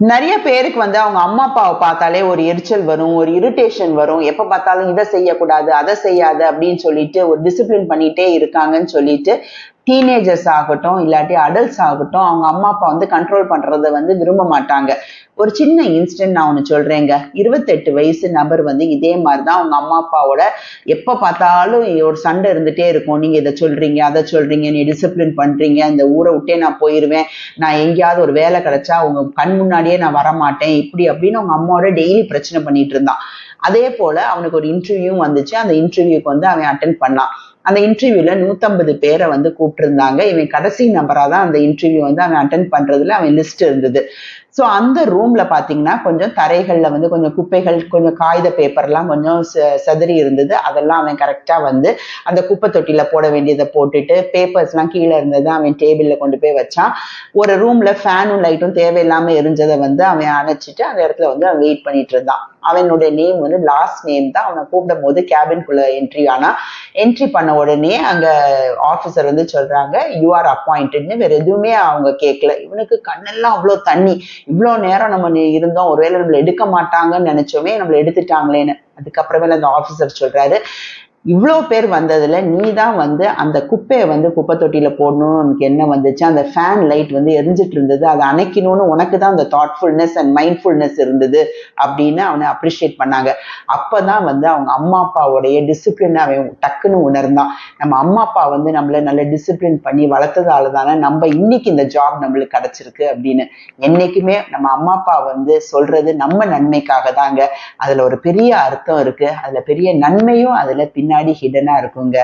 நிறைய பேருக்கு வந்து அவங்க அம்மா அப்பாவை பார்த்தாலே ஒரு எரிச்சல் வரும் ஒரு இரிட்டேஷன் வரும். எப்ப பார்த்தாலும் இதை செய்யக்கூடாது அதை செய்யாது அப்படின்னு சொல்லிட்டு ஒரு டிசிப்ளின் பண்ணிட்டே இருக்காங்கன்னு சொல்லிட்டு டீனேஜர்ஸ் ஆகட்டும் இல்லாட்டி அடல்ட்ஸ் ஆகட்டும் அவங்க அம்மா அப்பா வந்து கண்ட்ரோல் பண்றதை வந்து விரும்ப மாட்டாங்க. ஒரு சின்ன இன்சிடென்ட் நான் ஒன்று சொல்கிறேங்க இருபத்தெட்டு வயசு நபர் வந்து இதே மாதிரி தான் அவங்க அம்மா அப்பாவோட எப்போ பார்த்தாலும் ஒரு சண்டை இருந்துகிட்டே இருக்கும். நீங்கள் இதை சொல்கிறீங்க அதை சொல்கிறீங்க நீ டிசிப்ளின் பண்ணுறீங்க இந்த ஊரை விட்டே நான் போயிடுவேன் நான் எங்கேயாவது ஒரு வேலை கிடைச்சா அவங்க கண் முன்னாடியே நான் வரமாட்டேன். இப்படி அப்படின்னு அவங்க அம்மாவோட டெய்லி பிரச்சனை பண்ணிட்டு இருந்தான். அதே போல அவனுக்கு ஒரு இன்டர்வியூ வந்துச்சு. அந்த இன்டர்வியூக்கு வந்து அவன் அட்டன் பண்ணான். அந்த இன்டர்வியூல நூத்தம்பது பேரை வந்து கூப்பிட்டுருந்தாங்க. இவன் கடைசி நம்பரா தான் அந்த இன்டர்வியூ வந்து அவன் அட்டன் பண்றதுல அவன் லிஸ்ட் இருந்தது. ஸோ அந்த ரூம்ல பார்த்தீங்கன்னா கொஞ்சம் தரைகளில் வந்து கொஞ்சம் குப்பைகள் கொஞ்சம் காகித பேப்பர்லாம் கொஞ்சம் செதறி இருந்தது. அதெல்லாம் அவன் கரெக்டாக வந்து அந்த குப்பை தொட்டியில் போட வேண்டியதை போட்டுட்டு பேப்பர்ஸ்லாம் கீழே இருந்ததை அவன் டேபிளில் கொண்டு போய் வச்சான். ஒரு ரூம்ல ஃபேனும் லைட்டும் தேவையில்லாமல் எரிஞ்சதை வந்து அவன் அணைச்சிட்டு அந்த இடத்துல வந்து அவன் வெயிட் பண்ணிட்டு இருந்தான். அவனுடைய நேம் வந்து லாஸ்ட் நேம் தான். அவனை கூப்பிடும் போது கேபின்குள்ள என்ட்ரி ஆனா என்ட்ரி பண்ண உடனே அங்க ஆபீசர் வந்து சொல்றாங்க யூ ஆர் அப்பாயிண்டட்னு வேற எதுவுமே அவங்க கேட்கல இவனுக்கு கண்ணெல்லாம் அவ்வளோ தண்ணி. இவ்வளோ நேரம் நம்ம இருந்தோம். ஒருவேளை நம்மளை எடுக்க மாட்டாங்கன்னு நினைச்சோமே நம்மளை எடுத்துட்டாங்களேன்னு. அதுக்கப்புறமேல அந்த ஆஃபீஸர் சொல்றாரு இவ்வளோ பேர் வந்ததுல நீ தான் வந்து அந்த குப்பையை வந்து குப்பை தொட்டியில போடணும்னு உனக்கு என்ன வந்துச்சு? அந்த ஃபேன் லைட் வந்து எரிஞ்சிட்டு இருந்தது அதை அணைக்கணும்னு உனக்கு தான் அந்த தாட்ஃபுல்னஸ் அண்ட் மைண்ட்ஃபுல்னஸ் இருந்தது அப்படின்னு அவனை அப்ரிஷியேட் பண்ணாங்க. அப்பதான் வந்து அவங்க அம்மா அப்பாவுடைய டிசிப்ளின் அவன் டக்குன்னு உணர்ந்தான். நம்ம அம்மா அப்பா வந்து நம்மள நல்ல டிசிப்ளின் பண்ணி வளர்த்ததால தானே நம்ம இன்னைக்கு இந்த ஜாப் நம்மளுக்கு கிடைச்சிருக்கு அப்படின்னு. என்னைக்குமே நம்ம அம்மா அப்பா வந்து சொல்றது நம்ம நன்மைக்காக தாங்க அதுல ஒரு பெரிய அர்த்தம் இருக்கு. அதுல பெரிய நன்மையும் அதுல பின்னாடி ஹிடனா இருக்குங்க.